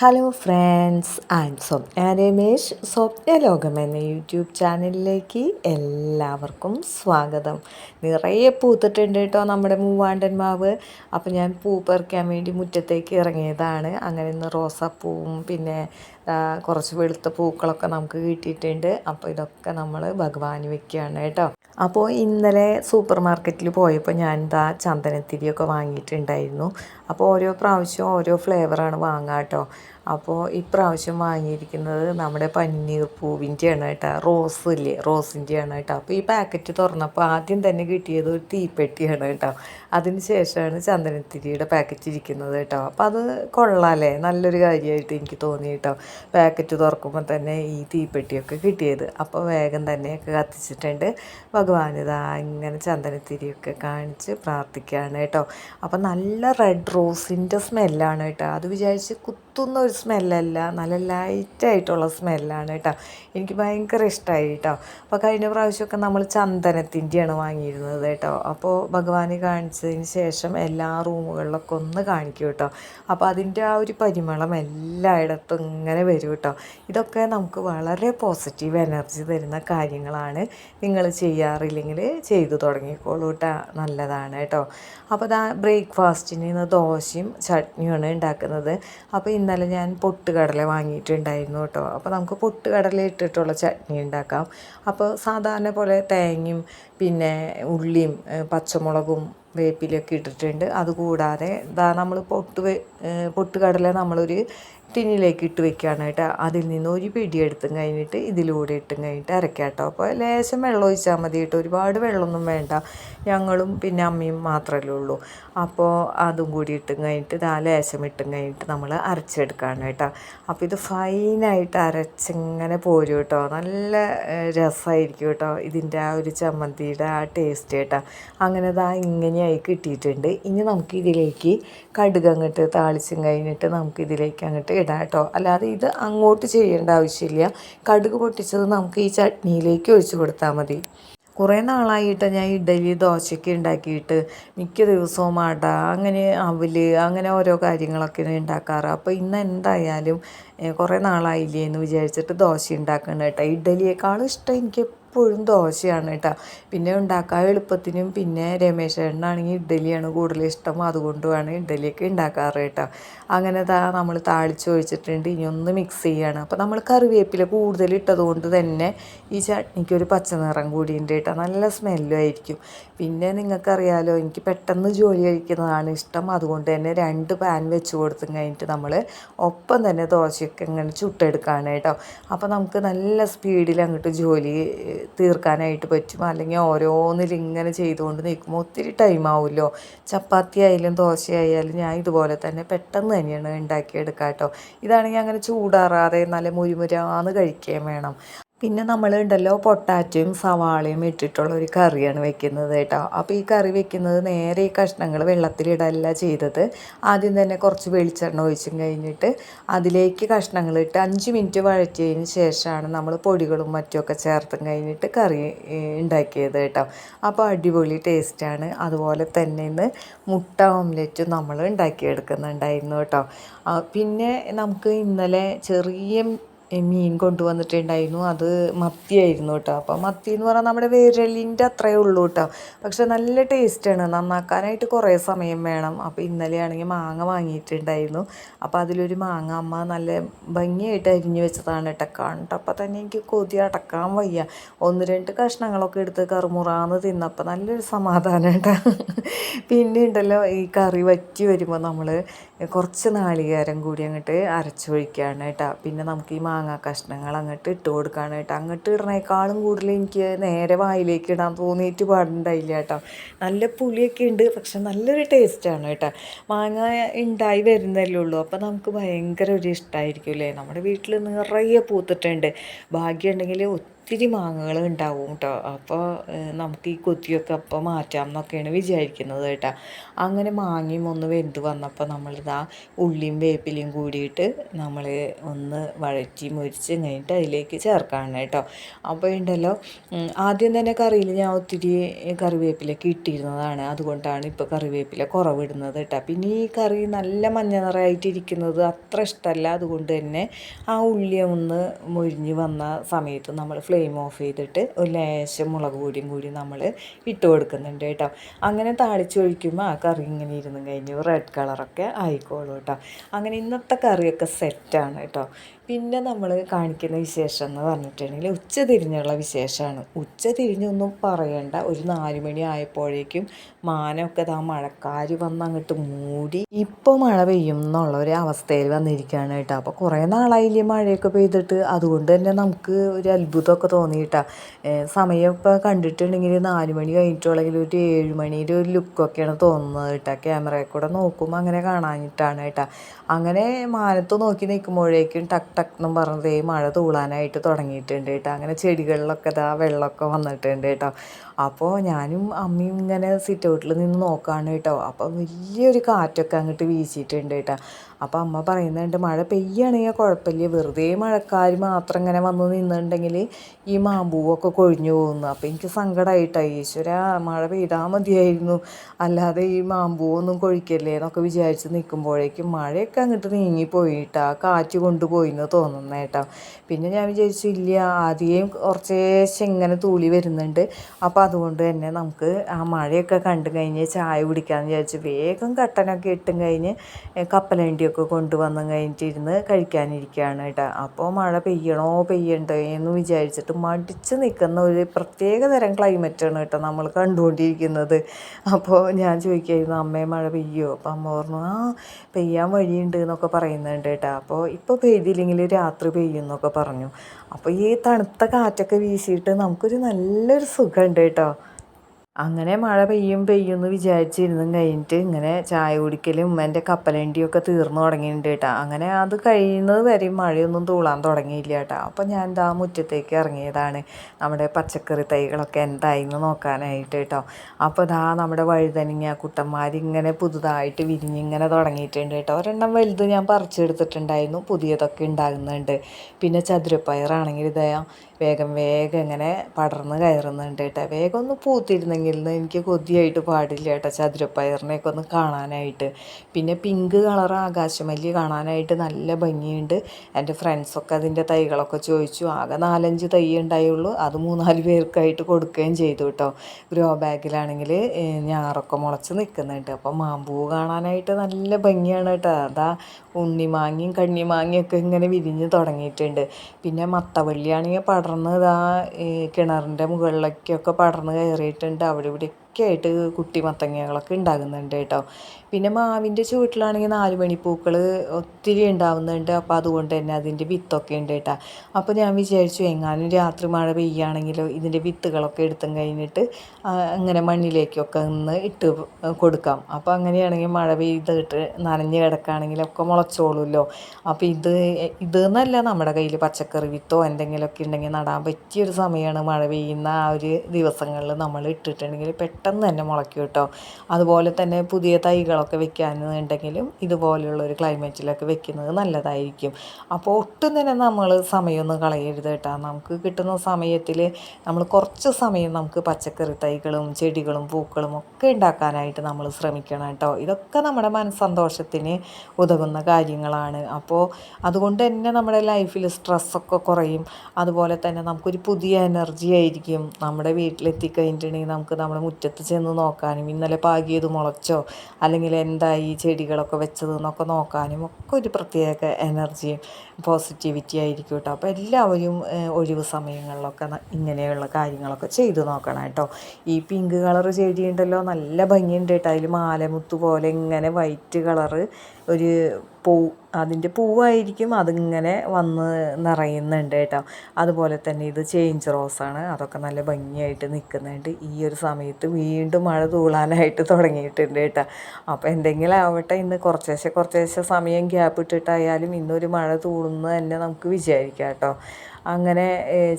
Hello friends I'm Swapna Ramesh Swapna Lokam എന്ന YouTube ചാനലിലേക്ക് എല്ലാവർക്കും സ്വാഗതം. നിറയെ പൂത്തിട്ടുണ്ട് കേട്ടോ നമ്മുടെ മൂവാണ്ടൻ മാവ്. അപ്പോൾ ഞാൻ പൂ പറിക്കാൻ വേണ്ടി മുറ്റത്തേക്ക് ഇറങ്ങിയതാണ്. അങ്ങനെ ഇന്ന് റോസാപ്പൂവും പിന്നെ കുറച്ച് വെളുത്ത പൂക്കളൊക്കെ നമുക്ക് കിട്ടിയിട്ടുണ്ട്. അപ്പോൾ ഇതൊക്കെ നമ്മൾ ഭഗവാന് വെക്കുകയാണ് കേട്ടോ. അപ്പോൾ ഇന്നലെ സൂപ്പർ മാർക്കറ്റിൽ പോയപ്പോൾ ഞാൻ എന്താ ചന്ദനത്തിരിയൊക്കെ വാങ്ങിയിട്ടുണ്ടായിരുന്നു. അപ്പോൾ ഓരോ പ്രാവശ്യം ഓരോ ഫ്ലേവറാണ് വാങ്ങുക കേട്ടോ. അപ്പോൾ ഇപ്രാവശ്യം വാങ്ങിയിരിക്കുന്നത് നമ്മുടെ പന്നീർ പൂവിന്റെയാണ് കേട്ടോ. റോസ് ഇല്ലേ? റോസിന്റെയാണ് കേട്ടോ. അപ്പോൾ ഈ പാക്കറ്റ് തുറന്നപ്പോൾ ആദ്യം തന്നെ കിട്ടിയത് ഒരു തീപ്പെട്ടിയാണ് കേട്ടോ. അതിന് ശേഷമാണ് ചന്ദനത്തിരിയുടെ പാക്കറ്റ് ഇരിക്കുന്നത് കേട്ടോ. അപ്പോൾ അത് കൊള്ളാമല്ലേ നല്ലൊരു കാര്യമായിട്ട് എനിക്ക് തോന്നി കേട്ടോ. പാക്കറ്റ് തുറക്കുമ്പോൾ തന്നെ ഈ തീപ്പെട്ടിയൊക്കെ കിട്ടിയത്. അപ്പോൾ വേഗം തന്നെയൊക്കെ കത്തിച്ചിട്ടുണ്ട്. ഭഗവാൻ ഇതാ ഇങ്ങനെ ചന്ദനത്തിരിയൊക്കെ കാണിച്ച് പ്രാർത്ഥിക്കുകയാണ് കേട്ടോ. അപ്പോൾ നല്ല റെഡ് റോസിന്റെ സ്മെല്ലാണ് കേട്ടോ. അത് വിചാരിച്ച് കുത്തുന്ന ഒരു സ്മെല്ലല്ല. നല്ല ലൈറ്റായിട്ടുള്ള സ്മെല്ലാണ് കേട്ടോ എനിക്ക് ഭയങ്കര ഇഷ്ടമായി കേട്ടോ അപ്പോൾ കഴിഞ്ഞ പ്രാവശ്യമൊക്കെ നമ്മൾ ചന്ദനത്തിന്റെയാണ് വാങ്ങിയിരുന്നത് കേട്ടോ അപ്പോൾ ഭഗവാനെ കാണിച്ചതിന് ശേഷം എല്ലാ റൂമുകളിലൊക്കെ ഒന്ന് കാണിക്കും കേട്ടോ അപ്പോൾ അതിന്റെ ആ ഒരു പരിമളം എല്ലായിടത്തും ഇങ്ങനെ വരും കേട്ടോ ഇതൊക്കെ നമുക്ക് വളരെ പോസിറ്റീവ് എനർജി തരുന്ന കാര്യങ്ങളാണ് നിങ്ങൾ ചെയ്യാറില്ലെങ്കിൽ ചെയ്തു തുടങ്ങിക്കോളൂ കേട്ടോ നല്ലതാണ് കേട്ടോ അപ്പോൾ ദാ ബ്രേക്ക്ഫാസ്റ്റിന് ഇന്ന് ദോശയും ചട്നിയുമാണ് ഉണ്ടാക്കുന്നത്. അപ്പോൾ ഇന്നലെ ഞാൻ പൊട്ടുകടല വാങ്ങിയിട്ടുണ്ടായിരുന്നു കേട്ടോ. അപ്പോൾ നമുക്ക് പൊട്ടുകടല ഇട്ടിട്ടുള്ള ചട്നി ഉണ്ടാക്കാം. അപ്പോൾ സാധാരണ പോലെ തേങ്ങയും പിന്നെ ഉള്ളിയും പച്ചമുളകും വേപ്പിലൊക്കെ ഇട്ടിട്ടുണ്ട്. അതുകൂടാതെ ഇതാ നമ്മൾ പൊട്ട് പൊട്ടുകടല നമ്മളൊരു ടിന്നിലേക്ക് ഇട്ട് വെക്കുകയാണ് കേട്ടോ. അതിൽ നിന്ന് ഒരു പിടി എടുത്തും കഴിഞ്ഞിട്ട് ഇതിലൂടെ ഇട്ടും കഴിഞ്ഞിട്ട് അരയ്ക്കാം കേട്ടോ അപ്പോൾ ലേശം വെള്ളം ഒഴിച്ചാൽ മതി കേട്ടോ. ഒരുപാട് വെള്ളമൊന്നും വേണ്ട. ഞങ്ങളും പിന്നെ അമ്മയും മാത്രമല്ലേ ഉള്ളൂ. അപ്പോൾ അതും കൂടി ഇട്ടും കഴിഞ്ഞിട്ട് ഇതാ ലേശം ഇട്ടും കഴിഞ്ഞിട്ട് നമ്മൾ അരച്ചെടുക്കുകയാണ് കേട്ടോ. അപ്പോൾ ഇത് ഫൈനായിട്ട് അരച്ചിങ്ങനെ പോരും കേട്ടോ. നല്ല രസമായിരിക്കും കേട്ടോ ഇതിന്റെ ആ ഒരു ചമ്മന്തിയുടെ ആ ടേസ്റ്റ് കേട്ടോ. അങ്ങനെ ഇതാ ഇങ്ങനെയായി കിട്ടിയിട്ടുണ്ട്. ഇനി നമുക്ക് ഇതിലേക്ക് കടുക് അങ്ങോട്ട് താളിച്ചും കഴിഞ്ഞിട്ട് നമുക്ക് ഇതിലേക്ക് അങ്ങോട്ട് ഇടാം കേട്ടോ. അല്ലാതെ ഇത് അങ്ങോട്ട് ചെയ്യേണ്ട ആവശ്യമില്ല. കടുക് പൊട്ടിച്ചത് നമുക്ക് ഈ ചട്നിയിലേക്ക് ഒഴിച്ചു കൊടുത്താൽ മതി. കുറേ നാളായിട്ട് ഞാൻ ഇഡലി ദോശയ്ക്ക് ഉണ്ടാക്കിയിട്ട് മിക്ക ദിവസവും അട അങ്ങനെ അവൽ അങ്ങനെ ഓരോ കാര്യങ്ങളൊക്കെ ഉണ്ടാക്കാറ്. അപ്പോൾ ഇന്ന് എന്തായാലും കുറേ നാളായില്ലേ എന്ന് വിചാരിച്ചിട്ട് ദോശ ഉണ്ടാക്കണം കേട്ടോ. ഇഡലിയേക്കാളും ഇഷ്ടം എനിക്ക് എപ്പോഴും ദോശയാണ് കേട്ടോ. പിന്നെ ഉണ്ടാക്കാൻ എളുപ്പത്തിനും പിന്നെ രമേശ് ചേട്ടനാണെങ്കിൽ ഇഡ്ഡലിയാണ് കൂടുതൽ ഇഷ്ടം. അതുകൊണ്ടുമാണ് ഇഡ്ഡലിയൊക്കെ ഉണ്ടാക്കാറ് കേട്ടോ. അങ്ങനെ താ നമ്മൾ താളിച്ച് ഒഴിച്ചിട്ടുണ്ട്. ഇനി ഒന്ന് മിക്സ് ചെയ്യാണ്. അപ്പോൾ നമ്മൾ കറിവേപ്പില കൂടുതൽ ഇട്ടത് കൊണ്ട് തന്നെ ഈ ചട്നിക്ക് ഒരു പച്ച നിറം കൂടിയുണ്ട് കേട്ടോ. നല്ല സ്മെല്ലും ആയിരിക്കും. പിന്നെ നിങ്ങൾക്കറിയാലോ എനിക്ക് പെട്ടെന്ന് ജോലി കഴിക്കുന്നതാണ് ഇഷ്ടം. അതുകൊണ്ട് തന്നെ രണ്ട് പാൻ വെച്ച് കൊടുത്തും കഴിഞ്ഞിട്ട് നമ്മൾ ഒപ്പം തന്നെ ദോശയൊക്കെ ഇങ്ങനെ ചുട്ടെടുക്കുകയാണ് കേട്ടോ. അപ്പോൾ നമുക്ക് നല്ല സ്പീഡിൽ അങ്ങോട്ട് ജോലി തീർക്കാനായിട്ട് പറ്റും. അല്ലെങ്കിൽ ഓരോന്നിൽ ഇങ്ങനെ ചെയ്തുകൊണ്ട് നിൽക്കുമ്പോൾ ഒത്തിരി ടൈം ആവുമല്ലോ. ചപ്പാത്തി ആയാലും ദോശ ആയാലും ഞാൻ ഇതുപോലെ തന്നെ പെട്ടെന്ന് തന്നെയാണ് ഉണ്ടാക്കിയെടുക്കുക കേട്ടോ ഇതാണെങ്കിൽ അങ്ങനെ ചൂടാറാതെ നല്ല മുരിമുരാന്ന് കഴിക്കുകയും വേണം. പിന്നെ നമ്മൾ ഉണ്ടല്ലോ പൊട്ടാറ്റയും സവാളയും ഇട്ടിട്ടുള്ള ഒരു കറിയാണ് വെക്കുന്നത് കേട്ടോ. അപ്പോൾ ഈ കറി വെക്കുന്നത് നേരെ ഈ കഷ്ണങ്ങൾ വെള്ളത്തിലിടല്ല ചെയ്തത്. ആദ്യം തന്നെ കുറച്ച് വെളിച്ചെണ്ണ ഒഴിച്ചും കഴിഞ്ഞിട്ട് അതിലേക്ക് കഷ്ണങ്ങൾ ഇട്ട് അഞ്ച് മിനിറ്റ് വഴറ്റിയതിന് ശേഷമാണ് നമ്മൾ പൊടികളും മറ്റുമൊക്കെ ചേർത്തും കഴിഞ്ഞിട്ട് കറി ഉണ്ടാക്കിയത് കേട്ടോ. അപ്പോൾ അടിപൊളി ടേസ്റ്റാണ്. അതുപോലെ തന്നെ ഇന്ന് മുട്ട ഓംലെറ്റും നമ്മൾ ഉണ്ടാക്കിയെടുക്കുന്നുണ്ടായിരുന്നു കേട്ടോ. പിന്നെ നമുക്ക് ഇന്നലെ ചെറിയ മീൻ കൊണ്ടുവന്നിട്ടുണ്ടായിരുന്നു. അത് മത്തിയായിരുന്നു കേട്ടോ. അപ്പോൾ മത്തി എന്ന് പറഞ്ഞാൽ നമ്മുടെ വിരലിന്റെ അത്രയേ ഉള്ളൂ കേട്ടോ. പക്ഷെ നല്ല ടേസ്റ്റാണ് നന്നാക്കാനായിട്ട് കുറേ സമയം വേണം. അപ്പോൾ ഇന്നലെയാണെങ്കിൽ മാങ്ങ വാങ്ങിയിട്ടുണ്ടായിരുന്നു. അപ്പോൾ അതിലൊരു മാങ്ങ അമ്മ നല്ല ഭംഗിയായിട്ട് അരിഞ്ഞു വെച്ചതാണ് കേട്ടോ. കണ്ടപ്പോൾ തന്നെ എനിക്ക് കൊതി അടക്കാൻ വയ്യ. ഒന്ന് രണ്ട് കഷ്ണങ്ങളൊക്കെ എടുത്ത് കറുമുറാന്ന് തിന്നപ്പോൾ നല്ലൊരു സമാധാനം കേട്ടോ. പിന്നെ ഉണ്ടല്ലോ ഈ കറി വറ്റി വരുമ്പോൾ നമ്മൾ കുറച്ച് നാളികേരം കൂടി അങ്ങോട്ട് അരച്ചൊഴിക്കുകയാണ് കേട്ടോ. പിന്നെ നമുക്ക് ഈ കഷ്ണങ്ങൾ അങ്ങോട്ട് ഇട്ട് കൊടുക്കുകയാണ് കേട്ടോ. അങ്ങോട്ട് ഇടണേക്കാളും കൂടുതൽ എനിക്ക് നേരെ വായിലേക്ക് ഇടാൻ തോന്നിയിട്ട് പാടുണ്ടായില്ല കേട്ടോ. നല്ല പുളിയൊക്കെ ഉണ്ട് പക്ഷെ നല്ലൊരു ടേസ്റ്റാണ് കേട്ടോ. മാങ്ങ ഉണ്ടായി വരുന്നല്ലേ ഉള്ളൂ. അപ്പോൾ നമുക്ക് ഭയങ്കര ഒരു ഇഷ്ടമായിരിക്കും അല്ലേ? നമ്മുടെ വീട്ടിൽ നിറയെ പൂത്തിട്ടുണ്ട്. ഭാഗ്യമുണ്ടെങ്കിൽ ഒത്തിരി മാങ്ങകൾ ഉണ്ടാവും കേട്ടോ അപ്പോൾ നമുക്ക് ഈ കൊത്തിയൊക്കെ അപ്പോൾ മാറ്റാം എന്നൊക്കെയാണ് വിചാരിക്കുന്നത് കേട്ടോ. അങ്ങനെ മാങ്ങയും ഒന്ന് വെന്ത് വന്നപ്പോൾ നമ്മളിതാ ഉള്ളിയും വേപ്പിലയും കൂടിയിട്ട് നമ്മൾ ഒന്ന് വഴറ്റി മുരിച്ച് കഴിഞ്ഞിട്ട് അതിലേക്ക് ചേർക്കാണ് കേട്ടോ അപ്പോൾ ഉണ്ടല്ലോ ആദ്യം തന്നെ കറിയിൽ ഞാൻ ഒത്തിരി കറിവേപ്പിലൊക്കെ ഇട്ടിരുന്നതാണ്. അതുകൊണ്ടാണ് ഇപ്പോൾ കറിവേപ്പില കുറവിടുന്നത് കേട്ടോ പിന്നെ ഈ കറി നല്ല മഞ്ഞ നിറയായിട്ടിരിക്കുന്നത് അത്ര ഇഷ്ടമല്ല അതുകൊണ്ട് തന്നെ ആ ഉള്ളി ഒന്ന് മുരിഞ്ഞ് വന്ന സമയത്ത് നമ്മൾ ഫ്ലെയിം ഓഫ് ചെയ്തിട്ട് ഒരു ലേശം മുളക് പൊടിയും കൂടി നമ്മൾ ഇട്ട് കൊടുക്കുന്നുണ്ട് കേട്ടോ. അങ്ങനെ താളിച്ചൊഴിക്കുമ്പോൾ ആ കറി ഇങ്ങനെ ഇരുന്ന് കഴിഞ്ഞ് റെഡ് കളറൊക്കെ ആയിക്കോളൂ കേട്ടോ. അങ്ങനെ ഇന്നത്തെ കറിയൊക്കെ സെറ്റാണ് കേട്ടോ. പിന്നെ നമ്മൾ കാണിക്കുന്ന വിശേഷം എന്ന് പറഞ്ഞിട്ടുണ്ടെങ്കിൽ ഉച്ച തിരിഞ്ഞുള്ള വിശേഷമാണ് ഉച്ച തിരിഞ്ഞൊന്നും പറയണ്ട. ഒരു നാല് മണി ആയപ്പോഴേക്കും മാനമൊക്കെ ആ മഴക്കാർ വന്ന് അങ്ങോട്ട് മൂടി. ഇപ്പോൾ മഴ പെയ്യും എന്നുള്ള ഒരു അവസ്ഥയിൽ വന്നിരിക്കുകയാണ് കേട്ടോ. അപ്പോൾ കുറേ നാളായില്ലേ മഴയൊക്കെ പെയ്തിട്ട്. അതുകൊണ്ട് തന്നെ നമുക്ക് ഒരു അത്ഭുതമൊക്കെ തോന്നിയിട്ടാ. കേട്ടോ സമയമൊക്കെ കണ്ടിട്ടുണ്ടെങ്കിൽ നാല് മണി കഴിഞ്ഞിട്ടുള്ളെങ്കിൽ ഒരു ഏഴ് മണിയുടെ ഒരു ലുക്കൊക്കെയാണ് തോന്നുന്നത് കേട്ടോ. ക്യാമറയിൽ കൂടെ നോക്കുമ്പോൾ അങ്ങനെ കാണാനിട്ടാണ് കേട്ടോ. അങ്ങനെ മാനത്ത് നോക്കി നിൽക്കുമ്പോഴേക്കും ടക്ക് ടക്ക് എന്നും പറഞ്ഞതേ മഴ തൂളാനായിട്ട് തുടങ്ങിയിട്ടുണ്ട് കേട്ടോ. അങ്ങനെ ചെടികളിലൊക്കെ ഇതാ വെള്ളമൊക്കെ വന്നിട്ടുണ്ട് കേട്ടോ. അപ്പോൾ ഞാനും അമ്മയും ഇങ്ങനെ സിറ്റ് ഔട്ടിൽ നിന്ന് നോക്കുകയാണ് കേട്ടോ. അപ്പോൾ വലിയൊരു കാറ്റൊക്കെ അങ്ങോട്ട് വീശിയിട്ടുണ്ട് കേട്ടോ. അപ്പോൾ അമ്മ പറയുന്നുണ്ട് മഴ പെയ്യുകയാണെങ്കിൽ കുഴപ്പമില്ല. വെറുതെ മഴക്കാർ മാത്രം ഇങ്ങനെ വന്ന് നിന്നുണ്ടെങ്കിൽ ഈ മാമ്പൂവൊക്കെ കൊഴിഞ്ഞു പോകുന്നു. അപ്പോൾ എനിക്ക് സങ്കടമായിട്ടായി ഈശ്വര മഴ പെയ്താൽ മതിയായിരുന്നു. അല്ലാതെ ഈ മാമ്പൂവൊന്നും കൊഴിക്കല്ലേ എന്നൊക്കെ വിചാരിച്ച് നിൽക്കുമ്പോഴേക്കും മഴയൊക്കെ അങ്ങോട്ട് നീങ്ങിപ്പോയിട്ടാ കാറ്റ് കൊണ്ടുപോയി എന്ന് തോന്നുന്നേട്ടാ പിന്നെ ഞാൻ വിചാരിച്ചു ഇല്ല ആദ്യം കുറച്ചേശം ഇങ്ങനെ തൂളി വരുന്നുണ്ട്. അപ്പോൾ അതുകൊണ്ട് തന്നെ നമുക്ക് ആ മഴയൊക്കെ കണ്ടു കഴിഞ്ഞ് ചായ കുടിക്കാമെന്ന് വിചാരിച്ച് വേഗം കട്ടനൊക്കെ ഇട്ടും കഴിഞ്ഞ് കപ്പലണ്ടിയൊക്കെ കൊണ്ടുവന്ന് കഴിഞ്ഞിട്ടിരുന്ന് കഴിക്കാനിരിക്കുകയാണ് കേട്ടോ. അപ്പോൾ മഴ പെയ്യണോ പെയ്യണ്ടോ എന്ന് വിചാരിച്ചിട്ട് മടിച്ച് നിൽക്കുന്ന ഒരു പ്രത്യേക തരം ക്ലൈമറ്റാണ് കേട്ടോ നമ്മൾ കണ്ടുകൊണ്ടിരിക്കുന്നത്. അപ്പോൾ ഞാൻ ചോദിക്കായിരുന്നു അമ്മയെ മഴ പെയ്യോ? അപ്പോൾ അമ്മ പറഞ്ഞു ആ പെയ്യാൻ വഴിയുണ്ട് എന്നൊക്കെ പറയുന്നുണ്ട് കേട്ടോ. അപ്പോൾ ഇപ്പോൾ പെയ്തില്ലെങ്കിൽ രാത്രി പെയ്യും എന്നൊക്കെ പറഞ്ഞു. അപ്പോൾ ഈ തണുത്ത കാറ്റൊക്കെ വീശിയിട്ട് നമുക്കൊരു നല്ലൊരു സുഖമുണ്ട് കേട്ടോ. അങ്ങനെ മഴ പെയ്യും പെയ്യും എന്ന് വിചാരിച്ചിരുന്നും കഴിഞ്ഞിട്ട് ഇങ്ങനെ ചായ കുടിക്കലും എന്റെ കപ്പലണ്ടിയൊക്കെ തീർന്നു തുടങ്ങിയിട്ടുണ്ട് കേട്ടോ. അങ്ങനെ അത് കഴിയുന്നത് വരെയും മഴയൊന്നും തൂളാൻ തുടങ്ങിയില്ല കേട്ടോ. അപ്പോൾ ഞാൻ എന്താ മുറ്റത്തേക്ക് ഇറങ്ങിയതാണ്. നമ്മുടെ പച്ചക്കറി തൈകളൊക്കെ എന്തായിന്ന് നോക്കാനായിട്ട് കേട്ടോ. അപ്പോൾ ഇതാ നമ്മുടെ വഴുതനങ്ങ കുട്ടന്മാരിങ്ങനെ പുതുതായിട്ട് വിരിഞ്ഞിങ്ങനെ തുടങ്ങിയിട്ടുണ്ട് കേട്ടോ. ഒരെണ്ണം വലുത് ഞാൻ പറിച്ചെടുത്തിട്ടുണ്ടായിരുന്നു. പുതിയതൊക്കെ ഉണ്ടാകുന്നുണ്ട്. പിന്നെ ചതുരപ്പയറാണെങ്കിൽ ഇതാ വേഗം വേഗം ഇങ്ങനെ പടർന്ന് കയറുന്നുണ്ട് കേട്ടോ. വേഗം ഒന്ന് പൂത്തിരുന്നെങ്കിൽ എനിക്ക് കൊതിയായിട്ട് പാടില്ല കേട്ടോ ചതുരപ്പയറിനെയൊക്കെ ഒന്ന് കാണാനായിട്ട്. പിന്നെ പിങ്ക് കളർ ആകാശമല്ലി കാണാനായിട്ട് നല്ല ഭംഗിയുണ്ട്. എന്റെ ഫ്രണ്ട്സൊക്കെ അതിന്റെ തൈകളൊക്കെ ചോദിച്ചു. ആകെ നാലഞ്ച് തൈ ഉണ്ടായുള്ളൂ. അത് മൂന്നാൽ പേർക്കായിട്ട് കൊടുക്കുകയും ചെയ്തു കേട്ടോ. ഗ്രോ ബാഗിലാണെങ്കിൽ ഞാറൊക്കെ മുളച്ച് നിൽക്കുന്നുണ്ട്. അപ്പോൾ മാമ്പൂ കാണാനായിട്ട് നല്ല ഭംഗിയാണ് കേട്ടോ. അതാ ഉണ്ണിമാങ്ങയും കണ്ണിമാങ്ങയൊക്കെ ഇങ്ങനെ വിരിഞ്ഞ് തുടങ്ങിയിട്ടുണ്ട്. പിന്നെ മത്തവള്ളിയാണെങ്കിൽ പടർന്ന് ഇതാ കിണറിന്റെ മുകളിലേക്കൊക്കെ പടർന്ന് കയറിയിട്ടുണ്ട്. അവിടെ ഇവിടെ ഒക്കെ ആയിട്ട് കുട്ടി മത്തങ്ങകളൊക്കെ ഉണ്ടാകുന്നുണ്ട് കേട്ടോ. പിന്നെ മാവിന്റെ ചുവട്ടിലാണെങ്കിൽ നാല് മണിപ്പൂക്കൾ ഒത്തിരി ഉണ്ടാവുന്നുണ്ട്. അപ്പോൾ അതുകൊണ്ട് തന്നെ അതിന്റെ വിത്തൊക്കെ ഉണ്ട് കേട്ടോ. അപ്പോൾ ഞാൻ വിചാരിച്ചു എങ്ങാനും രാത്രി മഴ പെയ്യുകയാണെങ്കിലോ ഇതിന്റെ വിത്തുകളൊക്കെ എടുത്തും കഴിഞ്ഞിട്ട് അങ്ങനെ മണ്ണിലേക്കൊക്കെ ഒന്ന് ഇട്ട് കൊടുക്കാം. അപ്പോൾ അങ്ങനെയാണെങ്കിൽ മഴ പെയ്തിട്ട് നനഞ്ഞ് കിടക്കുകയാണെങ്കിലൊക്കെ മുളച്ചോളുമല്ലോ. അപ്പോൾ ഇത് ഇത് എന്നല്ല നമ്മുടെ കയ്യിൽ പച്ചക്കറി വിത്തോ എന്തെങ്കിലുമൊക്കെ ഉണ്ടെങ്കിൽ നടാൻ പറ്റിയൊരു സമയമാണ് മഴ പെയ്യുന്ന ആ ഒരു ദിവസങ്ങളിൽ നമ്മൾ ഇട്ടിട്ടുണ്ടെങ്കിൽ പെട്ടെന്ന് തന്നെ മുളയ്ക്കും കേട്ടോ. അതുപോലെ തന്നെ പുതിയ തൈകളൊക്കെ വെക്കാനുണ്ടെങ്കിലും ഇതുപോലെയുള്ള ഒരു ക്ലൈമറ്റിലൊക്കെ വെക്കുന്നത് നല്ലതായിരിക്കും. അപ്പോൾ ഒട്ടും തന്നെ നമ്മൾ സമയമൊന്നും കളയരുത് കേട്ടോ. നമുക്ക് കിട്ടുന്ന സമയത്തിൽ നമ്മൾ കുറച്ച് സമയം നമുക്ക് പച്ചക്കറി തൈകളും ചെടികളും പൂക്കളും ഒക്കെ ഉണ്ടാക്കാനായിട്ട് നമ്മൾ ശ്രമിക്കണം കേട്ടോ. ഇതൊക്കെ നമ്മുടെ മനസ്സന്തോഷത്തിന് ഉതകുന്ന കാര്യങ്ങളാണ്. അപ്പോൾ അതുകൊണ്ട് തന്നെ നമ്മുടെ ലൈഫിൽ സ്ട്രെസ്സൊക്കെ കുറയും. അതുപോലെ തന്നെ നമുക്കൊരു പുതിയ എനർജി ആയിരിക്കും. നമ്മുടെ വീട്ടിലെത്തി വീട്ടിലെത്തിക്കഴിഞ്ഞിട്ടുണ്ടെങ്കിൽ നമുക്ക് നമ്മുടെ മുറ്റത്ത് ചെന്ന് നോക്കാനും ഇന്നലെ പാകിയത് മുളച്ചോ അല്ലെങ്കിൽ എന്തായി ചെടികളൊക്കെ വെച്ചത് എന്നൊക്കെ നോക്കാനും ഒക്കെ ഒരു പ്രത്യേക എനർജിയും പോസിറ്റിവിറ്റി ആയിരിക്കും കേട്ടോ. അപ്പോൾ എല്ലാവരും ഒഴിവ് സമയങ്ങളിലൊക്കെ ഇങ്ങനെയുള്ള കാര്യങ്ങളൊക്കെ ചെയ്തു നോക്കണം കേട്ടോ. ഈ പിങ്ക് കളർ ചെടി ഉണ്ടല്ലോ നല്ല ഭംഗിയുണ്ട് കേട്ടോ. അതിൽ മാലമുത്ത് പോലെ ഇങ്ങനെ വൈറ്റ് കളറ് ഒരു പൂ അതിന്റെ പൂവായിരിക്കും അതിങ്ങനെ വന്ന് നിറയുന്നുണ്ട് കേട്ടോ. അതുപോലെ തന്നെ ഇത് ചേഞ്ച് റോസാണ് അതൊക്കെ നല്ല ഭംഗിയായിട്ട് നിൽക്കുന്നുണ്ട്. ഈ ഒരു സമയത്ത് വീണ്ടും മഴ തൂളാനായിട്ട് തുടങ്ങിയിട്ടുണ്ട് കേട്ടോ. അപ്പോൾ എന്തെങ്കിലും ആവട്ടെ ഇന്ന് കുറച്ചേശ്ശെ കുറച്ചേശ്ശെ സമയം ഗ്യാപ്പ് ഇട്ടിട്ടായാലും ഇന്നൊരു മഴ തൂളുന്നു തന്നെ നമുക്ക് വിചാരിക്കാം കേട്ടോ. അങ്ങനെ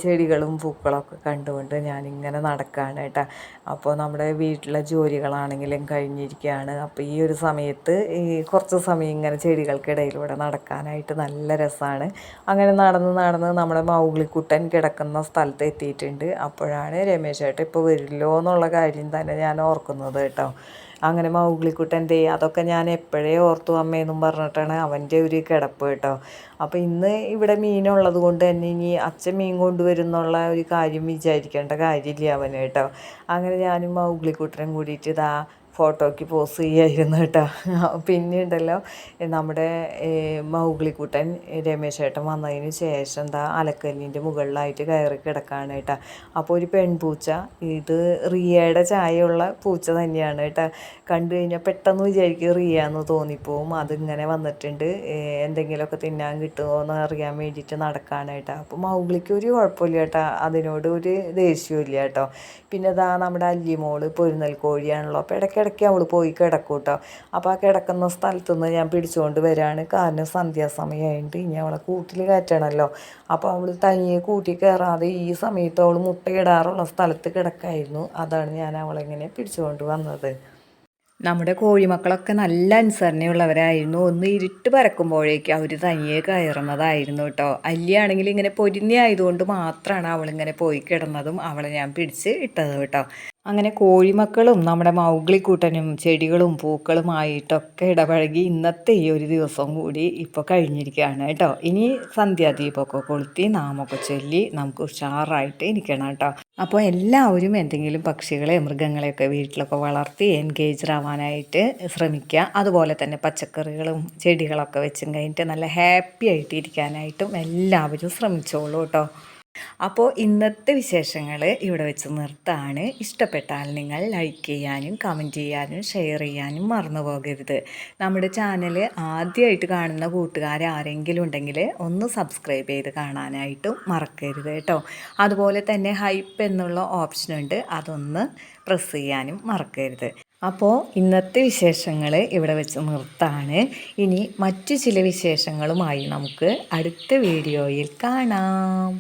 ചെടികളും പൂക്കളൊക്കെ കണ്ടുകൊണ്ട് ഞാനിങ്ങനെ നടക്കുകയാണ് കേട്ടോ. അപ്പോൾ നമ്മുടെ വീട്ടിലെ ജോലികളാണെങ്കിലും കഴിഞ്ഞിരിക്കുകയാണ് അപ്പോൾ ഈ ഒരു സമയത്ത് ഈ കുറച്ച് സമയം ഇങ്ങനെ ചെടികൾക്കിടയിലൂടെ നടക്കാനായിട്ട് നല്ല രസമാണ് അങ്ങനെ നടന്ന് നടന്ന് നമ്മുടെ മൗഗ്ലിക്കുട്ടൻ കിടക്കുന്ന സ്ഥലത്ത് എത്തിയിട്ടുണ്ട്. അപ്പോഴാണ് രമേശ് ചേട്ടൻ ഇപ്പോൾ വരില്ലോ എന്നുള്ള കാര്യം തന്നെ ഞാൻ ഓർക്കുന്നത് കേട്ടോ. അങ്ങനെ മൗഗ്ലിക്കുട്ടന്റെ അതൊക്കെ ഞാൻ എപ്പോഴേ ഓർത്തു അമ്മയെന്നും പറഞ്ഞിട്ടാണ് അവന്റെ ഒരു കിടപ്പ് കേട്ടോ. അപ്പോൾ ഇന്ന് ഇവിടെ മീനുള്ളത് കൊണ്ട് തന്നെ ഇനി അച്ഛൻ മീൻ കൊണ്ടുവരുന്നുള്ള ഒരു കാര്യം വിചാരിക്കേണ്ട കാര്യമില്ല അവന് കേട്ടോ. അങ്ങനെ ഞാനും മൗഗ്ലിക്കുട്ടനും കൂടിയിട്ട് ഇതാ ഫോട്ടോയ്ക്ക് പോസ് ചെയ്യായിരുന്നു കേട്ടോ. പിന്നെയുണ്ടല്ലോ നമ്മുടെ മൗഗ്ലിക്കുട്ടൻ രമേശ് ഏട്ടൻ വന്നതിന് ശേഷം എന്താ അലക്കല്ലിന്റെ മുകളിലായിട്ട് കയറി കിടക്കുകയാണ് കേട്ടോ. അപ്പോൾ ഒരു പെൺപൂച്ച ഇത് റിയയുടെ ചായയുള്ള പൂച്ച തന്നെയാണ് കേട്ടോ. കണ്ടു കഴിഞ്ഞാൽ പെട്ടെന്ന് വിചാരിക്കും റിയ എന്ന് തോന്നിപ്പോവും. അതിങ്ങനെ വന്നിട്ടുണ്ട് എന്തെങ്കിലുമൊക്കെ തിന്നാൻ കിട്ടുമോ എന്ന് അറിയാൻ വേണ്ടിയിട്ട് നടക്കുകയാണ് കേട്ടോ. അപ്പോൾ മൗഗ്ലിക്ക് ഒരു കുഴപ്പമില്ല കേട്ടോ. അതിനോട് ഒരു ദേഷ്യമില്ല കേട്ടോ. പിന്നെ ഇതാ നമ്മുടെ അല്ലിമോൾ പൊരുന്നൽ കോഴിയാണല്ലോ അപ്പോൾ ഇടയ്ക്കിടയ്ക്ക് ഇടയ്ക്ക് അവൾ പോയി കിടക്കും കേട്ടോ അപ്പോൾ ആ കിടക്കുന്ന സ്ഥലത്തു നിന്ന് ഞാൻ പിടിച്ചുകൊണ്ട് വരികയാണ് കാരണം സന്ധ്യാസമയമായിട്ട് ഇനി അവളെ കൂട്ടിൽ കയറ്റണമല്ലോ അപ്പോൾ അവൾ തനിയെ കൂട്ടി കയറാതെ ഈ സമയത്ത് അവൾ മുട്ടയിടാറുള്ള സ്ഥലത്ത് കിടക്കായിരുന്നു. അതാണ് ഞാൻ അവളെങ്ങനെ പിടിച്ചുകൊണ്ട് വന്നത്. നമ്മുടെ കോഴിമക്കളൊക്കെ നല്ല അനുസരണയുള്ളവരായിരുന്നു. ഒന്ന് ഇരുട്ട് പരക്കുമ്പോഴേക്കും അവർ തനിയെ കയറുന്നതായിരുന്നു കേട്ടോ. അല്ലിയാണെങ്കിൽ ഇങ്ങനെ പൊരിഞ്ഞ ആയതുകൊണ്ട് മാത്രമാണ് അവളിങ്ങനെ പോയി കിടന്നതും അവളെ ഞാൻ പിടിച്ച് ഇട്ടത് കേട്ടോ. അങ്ങനെ കോഴിമക്കളും നമ്മുടെ മൗഗ്ലിക്കൂട്ടനും ചെടികളും പൂക്കളുമായിട്ടൊക്കെ ഇടപഴകി ഇന്നത്തെ ഈ ഒരു ദിവസം കൂടി ഇപ്പോൾ കഴിഞ്ഞിരിക്കുകയാണ് കേട്ടോ. ഇനി സന്ധ്യാദീപമൊക്കെ കൊളുത്തി നാമൊക്കെ ചൊല്ലി നമുക്ക് ഉഷാറായിട്ട് ഇരിക്കണം കേട്ടോ. അപ്പോൾ എല്ലാവരും എന്തെങ്കിലും പക്ഷികളെ മൃഗങ്ങളെയൊക്കെ വീട്ടിലൊക്കെ വളർത്തി എൻഗേജ് ആവാനായിട്ട് ശ്രമിക്കുക. അതുപോലെ തന്നെ പച്ചക്കറികളും ചെടികളൊക്കെ വെച്ചും കഴിഞ്ഞിട്ട് നല്ല ഹാപ്പി ആയിട്ട് ഇരിക്കാനായിട്ടും എല്ലാവരും ശ്രമിച്ചോളൂ കേട്ടോ. അപ്പോൾ ഇന്നത്തെ വിശേഷങ്ങൾ ഇവിടെ വെച്ച് നിർത്താണ്. ഇഷ്ടപ്പെട്ടാൽ നിങ്ങൾ ലൈക്ക് ചെയ്യാനും കമന്റ് ചെയ്യാനും ഷെയർ ചെയ്യാനും മറന്നു പോകരുത്. നമ്മുടെ ചാനൽ ആദ്യമായിട്ട് കാണുന്ന കൂട്ടുകാർ ആരെങ്കിലും ഉണ്ടെങ്കിൽ ഒന്ന് സബ്സ്ക്രൈബ് ചെയ്ത് കാണാനായിട്ടും മറക്കരുത് കേട്ടോ. അതുപോലെ തന്നെ ഹൈപ്പ് എന്നുള്ള ഓപ്ഷനുണ്ട് അതൊന്ന് പ്രസ് ചെയ്യാനും മറക്കരുത്. അപ്പോൾ ഇന്നത്തെ വിശേഷങ്ങൾ ഇവിടെ വെച്ച് നിർത്താണ്. ഇനി മറ്റു ചില വിശേഷങ്ങളുമായി നമുക്ക് അടുത്ത വീഡിയോയിൽ കാണാം.